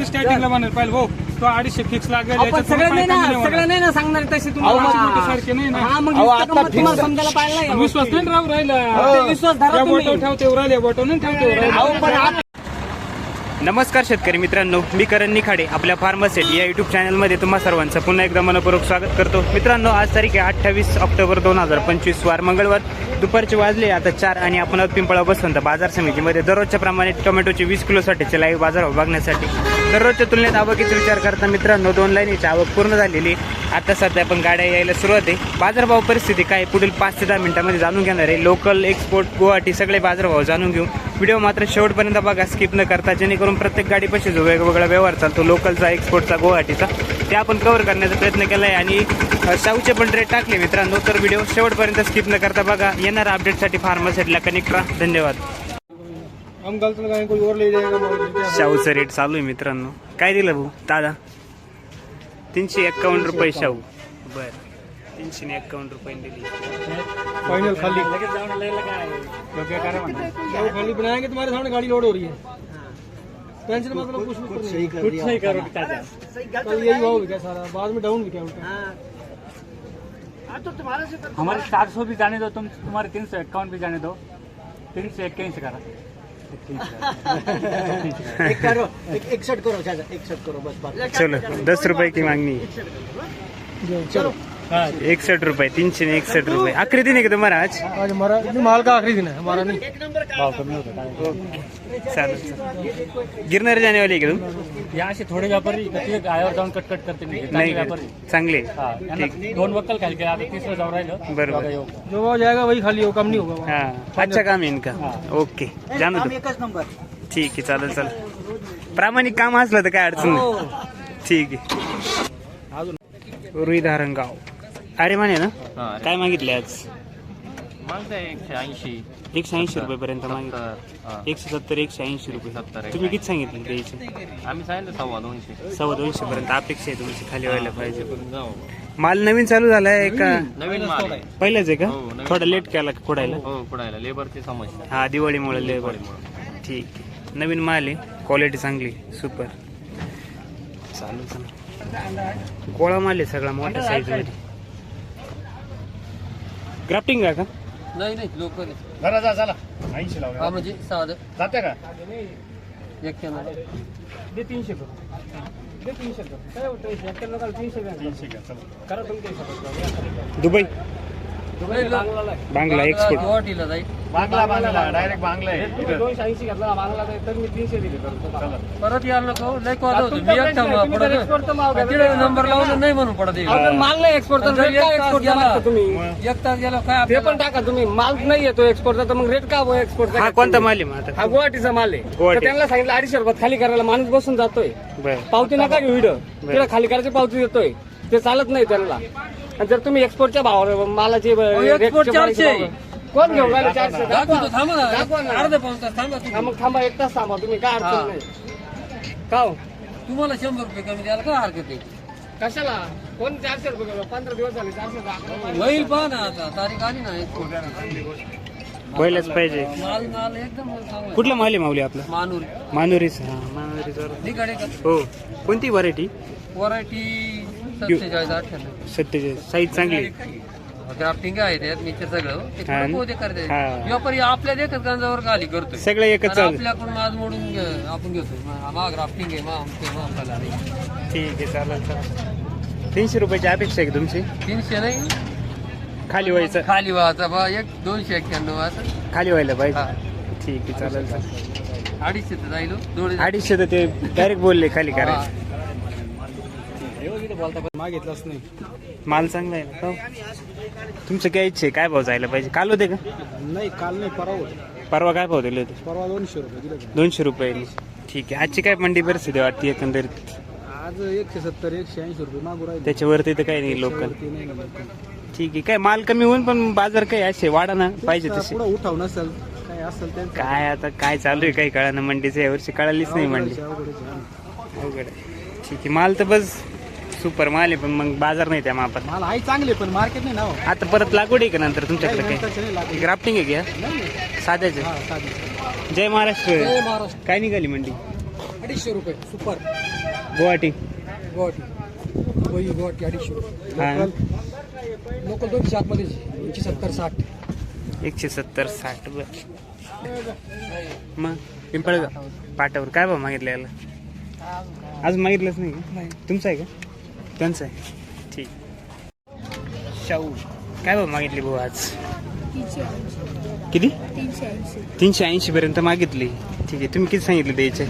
मी स्टार्टिंगला म्हणाल पाहिजे भाऊ तो अडीचशे फिक्स लागेल अहो, पण याच्यात सगळं तुम्ही नाही ना पाहिजे नाही सगळं म्हणा. नाही ना सांगणार तसे अहो, माझी मोठी सारखी नाही तुम्हाला ना. हा, मग अहो, नुसतं आता गंमत तुम्हाला fix- समजायला पाहिजे ना या विश्वास. नाही राहू राहिला ते विश्वास धरा या तुम्ही. बोटो ठेवते राहिले बोटो नाही ठेवते अहो, पण राहिले. आप- नमस्कार शेतकरी मित्रांनो मी करण निखाडे आपल्या फार्मासेट या युट्यूब चॅनलमध्ये तुम्हा सर्वांचं पुन्हा एकदा मनपूर्वक स्वागत करतो मित्रांनो आज तारीख आहे अठ्ठावीस ऑक्टोबर दोन हजार पंचवीस वार मंगळवार दुपारचे वाजले आता चार आणि आपण पिंपळा बसवंत बाजार समितीमध्ये. दररोजच्या प्रमाणे टोमॅटोचे वीस किलोसाठीचे लाईव्ह बाजारभाव बघण्यासाठी. दररोजच्या तुलनेत आवकीचा विचार करता मित्रांनो दोन लाईनीची आवक पूर्ण झालेली. आता सध्या आपण गाड्या यायला सुरुवात आहे. बाजारभाव परिस्थिती काय? पुढील पाच ते दहा मिनिटांमध्ये जाणून घेणार आहे. लोकल एक्सपोर्ट गुवाहाटी सगळे बाजारभाव जाणून घेऊ. व्हिडिओ मात्र शेवटपर्यंत बघा. स्किप न करता जेणेकरून प्रत्येक गाडीपाशी जो वेगवेगळा व्यवहार चालतो लोकलचा एक्सपोर्टचा गुवाहाटीचा ते आपण कव्हर करण्याचा प्रयत्न केला आहे आणि अ, शाहूचे पण रेट टाकले मित्रांनो. तर व्हिडिओ शेवटपर्यंत स्किप न करता बघा. येणाऱ्या अपडेटसाठी फार्मासेटला कनेक्ट राहा. धन्यवाद. हम गलत लगाए कोई और ले जाएगा मगर शाहूचं रेट चालू आहे मित्रांनो. काय दिलं भाऊ? दादा? तीनशे एक्कावन्न रुपये शाहू. बरं. तीनशे एक्कावन्न रुपये दिली. फाइनल खाली. खाली बनाएंगे तुम्हारे सामने गाड़ी लोड हो रही है? टेंशन मतलब कुछ नहीं कुछ नहीं करो कल यही भाव क्या सारा. बाद में डाउन भी क्या उल्टा हमारे चार सौ भी जाने दो तुम तुम्हारे तीन सौ इक्यावन भी जाने दो। तीन सौ इक्यासी करा। एक करो एक एकसठ करो चाचा एकसठ करो बस बात चलो दस रुपये की मागणी चलो। एकसठ रुपये तीनशे ने एकसठ रुपये. आखरी दिन आहे का तुम्हाला आज आज हमारा नहीं, माल का आखिरी दिन है हमारा नहीं. चालेल चालेल. गिरणारे जाने वाले आहे का तुम यहाँ से थोडे व्यापारी इकडे गायावर जाऊन कटकट करते नाही चांगले नाही व्यापारी. का? चांगले. हा, यांना ठीक. दोन वक्कल खाली केला. आता तिसरं जाऊ राहिलं. बरोबर. बघा येऊ. जो भाव जाएगा वही खाली हो कम नहीं होगा वहाँ। हा अच्छा काम आहे इनका ओके जाणू काम दो एकच नंबर. ठीक आहे चालेल चालेल. प्रामाणिक काम असलं तर काय अडचण नाही. ठीक आहे. रुई धारणगाव अरे म्हणे ना काय मागितले आज? मागताय एकशे ऐंशी. एकशे ऐंशी रुपये पर्यंत मागितले. एकशे सत्तर एकशे ऐंशी रुपये. तुम्ही किती सांगितले द्यायचे आम्ही सांगितलं सव्वा दोनशे. सव्वा दोनशे पर्यंत अपेक्षा आहे तुमची खाली व्हायला पाहिजे. जाऊ माल नवीन चालू झालाय का? नवीन माल आहे. पहिलाच आहे का? हो, नवीन. थोडा लेट केला का फोडायला? हो कुडायला लेबरची समस्या. हा दिवाळीमुळे लेबर. ठीक आहे. नवीन माल आहे. क्वालिटी चांगली. सुपर चालू चालू गोळा माल आहे सगळा मोठ्या साईजमध्ये. ग्राफ्टिंग आहे का? नाही नाही लोकल चला जा चला. ऐंशी लाव हा म्हणजे साधं. जाते का? एक्क्याण्णव दे तीनशे करो. दे तीनशे करो. काय होतं एक्क्याण्णव काल तीनशे घ्या. करा तुमच्या हिशोबात. दुबई. दुबई बांगलाला आहे. बांगला एक्सपोर्ट गुवाहाटीला जाईल. बांगला बांगला डायरेक्ट बांगला आहे. तुम्ही दोनशे ऐंशी घेतला बांगला तर मी तीनशे दिले करू. परत यायला नको लय कॉल होतो. मी तिकडे गेला. नंबर लावून नाही म्हणून पडत माल नाही एक्सपोर्ट तर रेट काय एक्सपोर्टचा मागता तुम्ही? एक तास गेला काय ते पण टाका तुम्ही. माल नाही येतो एक्सपोर्टचा तर मग रेट का एक्सपोर्टचा हा कोणता माल आहे हा गुवाहाटीचा माल आहे. त्यांना सांगितलं अडीचशे रुपयात खाली करायला माणूस बसून जातोय. पावती नका घेऊ तिला खाली करायची पावती देतोय. ते चालत नाही त्यांना. आणि जर तुम्ही एक्सपोर्टच्या भावावर मालाचे कोण घेऊन राहिले चारशे? दाखवा. थांबा दाखवा ना. ना. अर्धा पाऊन तास थांबा हा, तुम्ही मग थांबा एक तास थांबा. तुम्ही काय. अडचण नाही. का हो? तुम्हाला शंभर रुपये कमी द्यायला काय हरकत आहे? कशाला? कोण चारशे रुपये घेऊ? पंधरा दिवस झाले चारशे. होईल पहा ना आता. तारीख आली ना. पहिलाच पाहिजे. माल माल एकदम चांगला. कुठला माल आहे माऊली आपला? मानूर. मानुरीच. हा मानुरीचा निकडे का? हो. कोणती व्हरायटी व्हरायटी सत्तेचाळीस अठ्ठ्याण्णव. सत्तेचाळीस. साईज चांगली ग्राफ्टिंग आहे त्यात मिक्सर सगळं. ते हा करते? हा. व्यापारी आपल्या देखत गंजावर खाली करतोय. सगळं एकच चालू. आपल्याकडून माल मोडून घे- आपण घेतोय मा- मा ग्राफ्टिंग आहे मा आमचे मा आमचा. ठीक आहे चालेल चालेल. तीनशे रुपयाची अपेक्षा आहे का तुमची? तीनशे नाही. खाली व्हायचं. खाली व्हायचा बा एक दोनशे एक्क्याण्णव असं. खाली व्हायला. पाहिजे. ठीक आहे चालेल चालेल. अडीचशे तर जाईल हो. दोडे अडीचशे तर ते डायरेक्ट बोलले खाली करायचं. मागितलंच नाही माल चांगला आहे ना हो. तुमचं काय इच्छा आहे? काय भाव जायला पाहिजे? काल होते का? नाही काल नाही परवा होते. परवा काय भाव दिले होते? परवा दोनशे रुपये. दोनशे रुपये ठीक आहे. आजची काय मंडी परिस्थिती वाटते एकंदरीत? आज एकशे सत्तर एकशे ऐंशी रुपये मागू राहिले. त्याच्यावरती तर काही नाही लोकल. ठीक आहे. काय माल कमी होऊन पण बाजार काय असे वाढा ना पाहिजे तसे. उठाव नसेल काय असेल काय आता काय चालू आहे? काही कळा ना मंडीचं. यावर्षी कळालीच नाही मंडी. अवघड. ठीक आहे. माल तर बस. सुपर माल आहे पण मग बाजार नाही त्या मापात. माल आहे चांगले पण मार्केट नाही ना हो. आता परत लागवड आहे का नंतर तुमच्याकडे नंतरचे नाही लागले. ग्राफ्टिंग आहे का? नाही, नाही. साध्याचे? हा, साधी. जय महाराष्ट्र. जय महाराष्ट्र. काय निघाली मंडी? अडीचशे रुपये सुपर गुवाहाटी. गुवाहाटी. वही गुवाहाटी अडीचशे रुपये. हा. लोकल दोनशे आतमध्ये. दोनशे सत्तर साठ. एकशे सत्तर साठ बर. मग? पिंपळगाव. पाटावर. काय भाव मागितलं याला? आज मागितलंच नाही का? नाही. तुमचं आहे का? त्यांचं आहे. ठीक. शाहू काय भाव मागितली भाऊ आज? किती? तीनशे ऐंशी पर्यंत मागितली. ठीक आहे. तुम्ही किती सांगितले द्यायचे?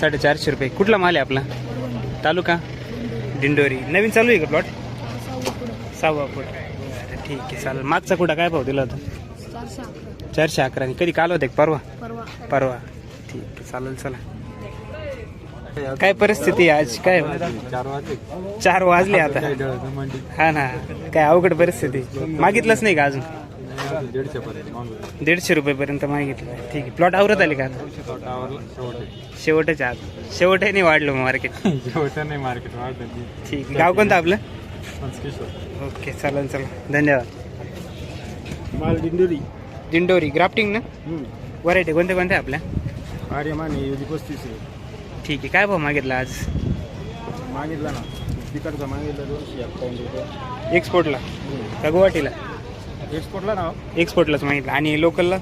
साडेचारशे रुपये. कुठला माल आहे आपला? तालुका? दिंडोरी. नवीन चालू आहे का प्लॉट सहावा फूट ठीक आहे चालेल. मागचा कुठं? काय भाव दिला होता? चारशे अकरा. कधी काल होते परवा. परवा. ठीक आहे चालेल चला. काय परिस्थिती आहे आज? काय? चार वाजले आता. हा ना. काय अवघड परिस्थिती. मागितलंच नाही का अजून? दीडशे रुपये पर्यंत मागितलं. ठीक आहे. प्लॉट आवरत आले का शेवटच आज शेवटही नाही वाढलं मार्केट नाही मार्केट वाढलं ठीक. गाव कोणतं आपलं? ओके चालेल चला धन्यवाद. माल दिंडोरी. दिंडोरी. ग्राफ्टिंग ना? व्हरायटी कोणत्या कोणत्या आपल्या? आर्यमान पस्तीस ठीक आहे. काय भाव मागितला आज? मागितला ना. तिकडचा मागितला दोनशे अकाउंट रुपये. एक्सपोर्टला का गुवाहाटीला? एक्सपोर्टला ना एक्सपोर्टला मागितलं. आणि लोकलला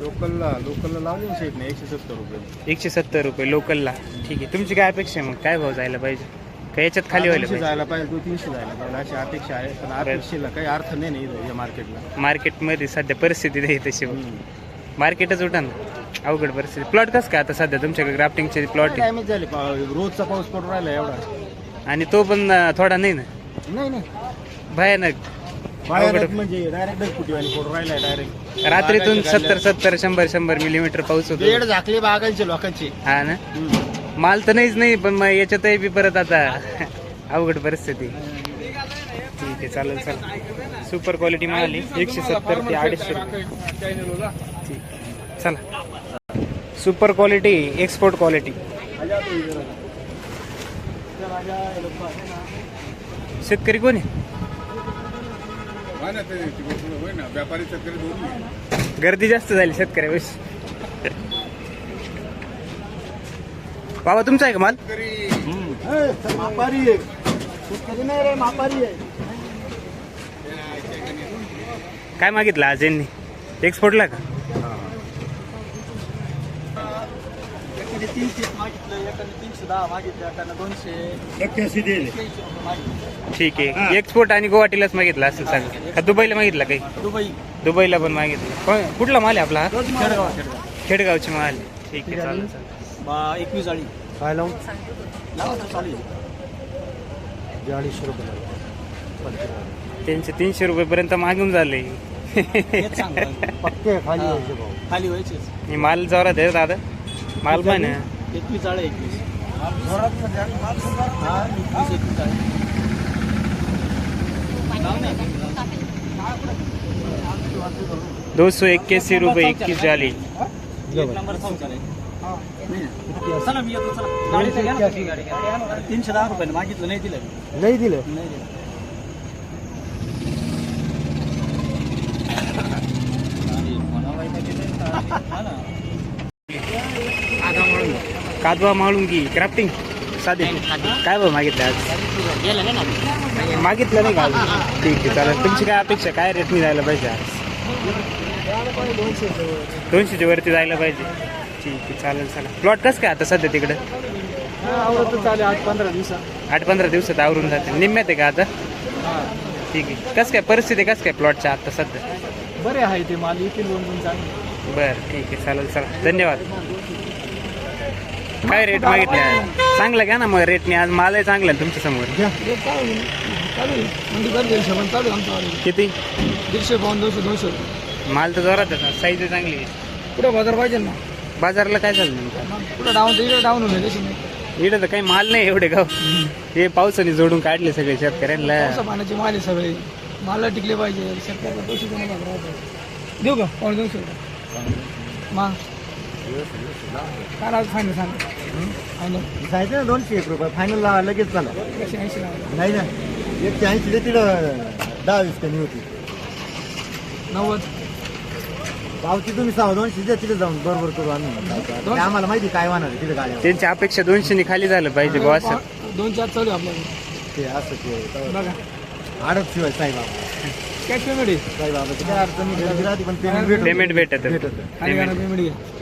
लोकलला लोकलला लावले शेट नाही एकशे सत्तर रुपये. एकशे सत्तर रुपये लोकलला ठीक आहे. तुमची काय अपेक्षा आहे मग? काय भाव जायला पाहिजे? का याच्यात खाली व्हायला तीनशे पाहिजे जायला पाहिजे? तो तीनशे जायला पाहिजे. अशी अपेक्षा आहे पण अपेक्षेला काही अर्थ नाही नाही या मार्केटला मार्केटमध्ये सध्या परिस्थिती नाही तशी. मार्केटच उठा ना. अवघड परिस्थिती. प्लॉट कसं काय आता सध्या तुमच्याकडे ग्राफ्टिंगचे प्लॉट माहिती झाले. पा- रोजचा पाऊस पडून राहिला एवढा. आणि तो पण अं, थोडा नाही ना? नाही नाही. भयानक. बाहेर. म्हणजे डायरेक्ट कुटीवाणी पडून राहिला डायरेक्ट रात्रीतून सत्तर सत्तर शंभर शंभर मिलीमीटर पाऊस बेड होतो झाकले बागांचे लोकांचे. हा ना? माल तर नाहीच नाही पण मग याच्यातही बी परत आता अवघड परिस्थिती. ठीक आहे चालेल चालेल. सुपर क्वालिटी माल आहे. एकशे सत्तर ते अडीचशे रुपये. ठीक. चला. सुपर क्वालिटी एक्सपोर्ट क्वालिटी शेतकरी कोण आहे? गर्दी जास्त झाली शेतकऱ्यावेळेस बाबा तुमचा आहे का माल? मापारी आहे. शेतकरी नाही रे मापारी आहे. काय मागितलं आज यांनी? एक्सपोर्टला का एखादी तीनशे मागितलं एखादी तीनशे दहा मागितलं एखादं दोनशे. ठीक आहे. एक्सपोर्ट आणि गुवाहाटीलाच मागितलं असं सांग. का दुबईला मागितलं काही? दुबई. दुबईला पण मागितलं. कोण- कुठला माल आहे आपला? हा? खेडगाव खेडगाव. खेडगावची माल. आहे. ठीक आहे चालेल चालेल. बा एकवीस जाळी. काय लावून लावायचं चालू आहे अडीचशे रुपये त्यांचे तीनशे रुपये पर्यंत मागून झाले. हेच सांग पक्के खाली यायचे भाऊ. खाली व्हायचेच. हे माल जोरात आहे दादा. माल पण आहे. एकवीस जाळे एकवीस. हा एकवीस एकवीस जाळे दो सौ इक्यासी रुपये इक्कीस जाली एक नंबर खाऊ चालेल चला मी येतो चला. गाडीचं घ्या ना. गाडी. तीनशे दहा रुपये मागितलं नाही दिलं. नाही दिलं नाही दिलं हा ना. कादवा माळुंगी क्राफ्टिंग साधे. काय भाव मागितलं आज? मागितलं नाही का? ठीक आहे चालेल. तुमची काय अपेक्षा? काय रेटनी जायला पाहिजे आज? दोनशेच्या वरती जायला पाहिजे. ठीक आहे चालेल चालेल. प्लॉट कसं काय आता सध्या तिकडं? आठ पंधरा दिवसात आठ पंधरा दिवसात आवरून जाते. निम्म्यात आहे का आता? ठीक आहे. कसं काय परिस्थिती कसं काय प्लॉटच्या आता सध्या? बरे आहे ते माल येतील दोन दोन चांगले. बरं ठीक आहे चालेल चला धन्यवाद. काय रेट मागितले आज? चांगलं घ्या ना मग रेटने आज मालही चांगला आहे तुमच्यासमोर. चालू आहे. म्हणजे हिशोबाने चालू आहे आमचं किती? दीडशे पाऊन दोनशे दोनशे. माल तर जोरात आहे साईज चांगली आहे. पुढे बाजार पाहिजे ना? बाजारला काय झालं नेमकं? पुढे डाऊन इकडे डाऊन होईल तशी नाही. इकडे तर काही माल नाही एवढे गाव. हे पावसाने जोडून काढले सगळे शेतकऱ्यांना. पावसा पाण्याची माल आहे सगळे. माल टिकले पाहिजे. शेतकऱ्याला पैसे देऊ का? पाऊण दोनशे रुपये. मग? काय फायनल सांग फायनल जायचं ना दोनशे एक रुपये. फायनल लगेच झालं. एकशे ऐंशी लावा नाही ना. एकशे ऐंशी देतील दहा वीस कमी होती. नव्वद. पावती तुम्ही सहा दोनशे द्या तिथे जाऊन बरोबर करू आम्ही. ते आम्हाला माहिती काय होणार आहे तिथे गाड्या त्यांची अपेक्षा दोनशे खाली झालं पाहिजे बुवा असं. दोन चार चालू आहे आपल्याकडे ते असं ते बघा. आडत शिवाय साईबाबा कॅश पेमेंट आहे. साईबाबा काय अडचणी राहते पण पेमेंट भेटत पेमेंट भेटत पेमेंट घ्या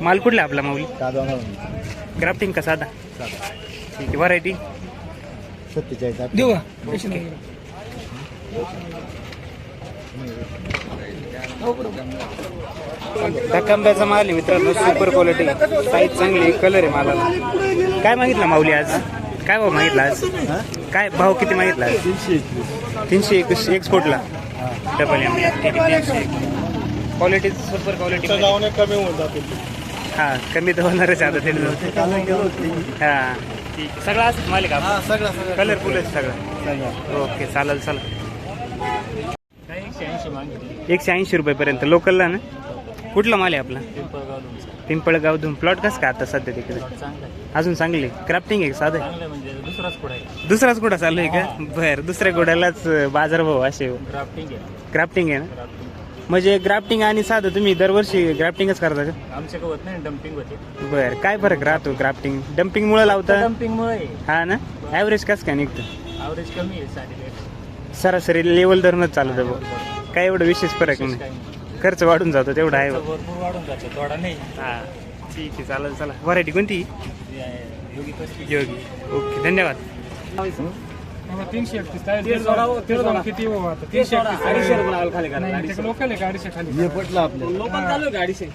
माल कुठला आपला माऊली? साधा क्राफ्टिंग का साधा? ठीक आहे व्हरायटी सत्तेचाळीस देऊ का? माल आहे मित्रांनो सुपर क्वालिटी साईज चांगली कलर आहे मालाला. काय मागितला माऊली आज? काय भाव मागितला आज? काय भाव किती मागितला आज? तीनशे एकवीस. एक्सपोर्टला डबल एम ठीक आहे तीनशे क्वालिटी सुपर क्वालिटी कमी होऊन जाते हा कमी तर होणारच आता ते. हा. ठीक. सगळं असं मालिक का सगळं सगळं. कलरफुल आहे सगळं. ओके चालेल चला एकशे ऐंशी रुपयेपर्यंत लोकलला ना? कुठला माल आहे आपला? पिंपळगाव धूम. प्लॉट कसं का आता सध्या तिकडे? अजून चांगले क्राफ्टिंग आहे साधं? म्हणजे दुसराच कुठं चालू आहे का? बर दुसऱ्या घोड्यालाच बाजारभाव असे. क्राफ्टिंग आहे. क्राफ्टिंग आहे ना? म्हणजे ग्राफ्टिंग आणि साधं तुम्ही दरवर्षी ग्राफ्टिंगच करता का? आमच्या होत नाही डम्पिंग होते. बर काय फरक राहतो ग्राफ्टिंग डम्पिंग मुळे लावता? डम्पिंग मुळे हा ना? ॲव्हरेज कसं काय निघतं? ॲव्हरेज कमी आहे सरासरी लेवल धरूनच चालतं काय एवढं विशेष फरक नाही. खर्च वाढून जातो तेवढा आहे भाऊ. भरपूर वाढून जातो थोडा नाही. हा. ठीक आहे चालेल चला. व्हरायटी कोणती? योगी ओके धन्यवाद. तीनशे एकतीस किती हो आता? तीनशे एकतीस. लोकल आहे का? अडीचशे खाली हे पटलं आपल्याला. लोकल चालू आहे अडीचशे?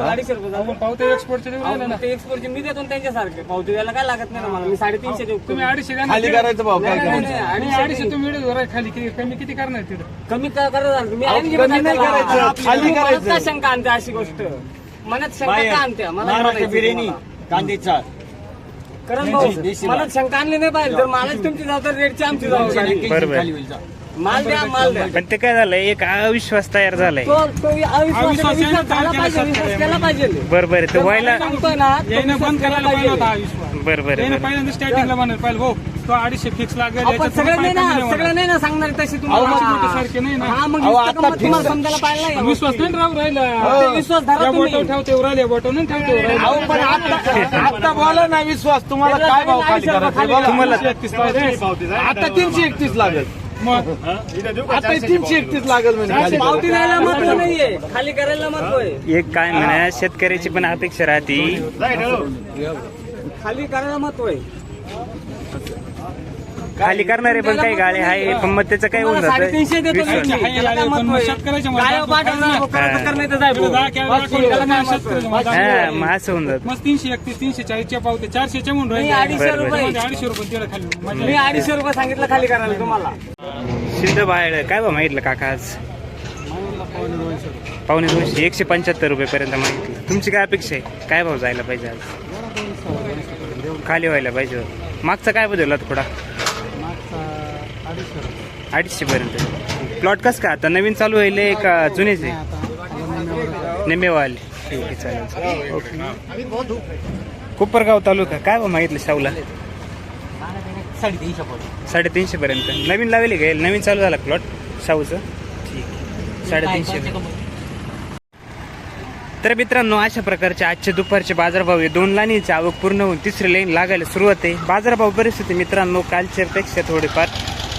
अडीचशे रुपये पावते एक्सपोर्टचे देऊ राहिले ना. एक्सपोर्टचे मी देतो ना त्यांच्यासारखे. पावती द्यायला काय लागत नाही ना मला? मी साडेतीनशे देऊ. तुम्ही अडीचशे द्या ना. खाली करायचं भाव काय नाही, नाही, करायचं? नाही, अडीचशे अडीचशे तुम्ही व्हिडिओ धरा खाली किती कमी किती करणार तिथं? कमी का करत आहात? मी आहे ना कमी नाही त्याला. करायचं, खाली मनात करायचं. का शंका आणते अशी गोष्ट. मनात शंका का आणते? मला म्हणायचं तुम्हाला. कांदेचा करण भाऊ मनात शंका आणली नाही पाहिजे मालच तुमची जबाबदारी रेटची आमची जबाबदारी माल द्या माल द्या. पण ते काय झालंय? एक अविश्वास तयार झालाय. तो तो अविश्वास विश्वास झाला पाहिजे विश्वास केला पाहिजे. बरोबर आहे तो व्हायला सांगतोय ना तो यायनं विश्वास बंद केला करायला पाहिजे होता हा बरोबर यायनं. पहिल्यांदा स्टार्टिंगला भाऊ तो अडीचशे फिक्स लागेल आपण याच्यात सगळं नाही ना पाय कमी सगळं नाही ना सांगणार तशी तुम्हाला सारखे नाही ना. हा मग तुम्हाला समजायला पाहिजे नाही. विश्वास नाही राहू राहिला. ते विश्वास धरा या तुम्ही. बोटो ठेवते राहिले बोटो नाही ठेवते अहो पण आता आता बोला ना विश्वास तुम्हाला काय भाव खाली करायचा? बोला. तुम्हाला एकतीस पाहिजे आता तीनशे एकतीस लागेल. मग? आता तीनशे एकतीस लागेल म्हणजे खाली पावती द्यायला महत्त्व नाहीये. खाली करायला महत्त्व आहे एक काय म्हणा शेतकऱ्याची पण अपेक्षा राहते. खाली करायला महत्त्व आहे खाली करणारे पण काही गाळे आहे पण मग त्याचं काय होऊन जातं. देतो. आहे, आहे, आहे? आहे? हा. मग असं होऊन जात. मग तीनशे एकतीस तीनशे चाळीसच्या पावते चारशेच्या म्हणून राहिले अडीचशे बरं, बरं. रुपये. अडीचशे रुपये खाली. मजा मी अडीचशे रुपये सांगितलं खाली करायला तुम्हाला. सिद्ध बाहेर काय भाव मागितलं काका आज? पावणे दोनशे. एकशे पंच्याहत्तर रुपयेपर्यंत मागितलं. तुमची काय अपेक्षा आहे? काय भाव जायला पाहिजे आज? खाली व्हायला पाहिजे. मागचा काय बदलला थोडा अडीचशे पर्यंत. प्लॉट कस का आता नवीन चालू व्हायले का जुनेच आहे. निंबेवाल ठीक आहे चालेल ओके कोपरगाव तालुका काय भाव मागितलं शाहूला? साडेतीनशे पर्यंत. नवीन लावले का? नवीन चालू झाला प्लॉट शाहूचं? ठीक आहे. साडेतीनशे तर मित्रांनो अशा प्रकारचे आजचे दुपारचे बाजारभाव आहे दोन लाईनीची आवक पूर्ण होऊन तिसरी लाईन लागायला सुरुवात आहे. बाजारभाव परिस्थिती मित्रांनो कालच्यापेक्षा थोडेफार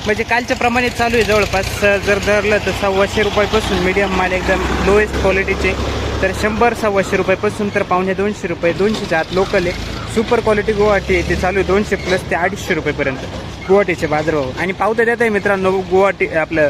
म्हणजे कालच्या प्रमाणे चालू आहे जवळपास. जर धरलं तर सव्वाशे रुपयापासून मीडियम माल एकदम लोएस्ट क्वालिटीचे तर शंभर सव्वाशे रुपयापासून तर पावणे दोनशे रुपये. दोनशेच्या आत लोकल आहे. सुपर क्वालिटी गुवाहाटी आहे. ते चालू आहे दोनशे प्लस ते अडीचशे रुपयेपर्यंत. गुवाहाटीचे बाजारभाव. आणि पावत्या देत आहे मित्रांनो. गुवाहाटी आपलं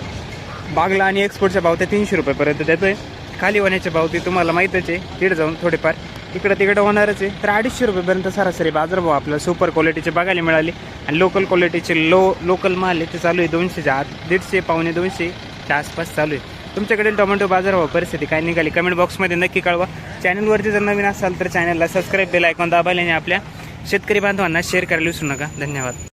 बागला आणि एक्सपोर्टच्या पावत्या तीनशे रुपयेपर्यंत देतोय. खाली होण्याचे पावती तुम्हाला माहीतच आहे. तिथे जाऊन थोडेफार इकडं तिकडं होणारच आहे. तर अडीचशे रुपयेपर्यंत सरासरी बाजारभाव आपल्याला सुपर क्वालिटीचे बघायला मिळाले. आणि लोकल क्वालिटीचे लो लोकल माल आहे ते चालू आहे दोनशेच्या आत. दीडशे पावणे दोनशेच्या आसपास चालू आहे. तुमच्याकडे टोमॅटो बाजारभाव परिस्थिती काय निघाली? कमेंट बॉक्समध्ये नक्की कळवा. चॅनलवरती जर नवीन असाल तर चॅनलला सबस्क्राईब बेल ऐकून दाबायला आणि आपल्या शेतकरी बांधवांना शेअर करायला विसरू नका. धन्यवाद.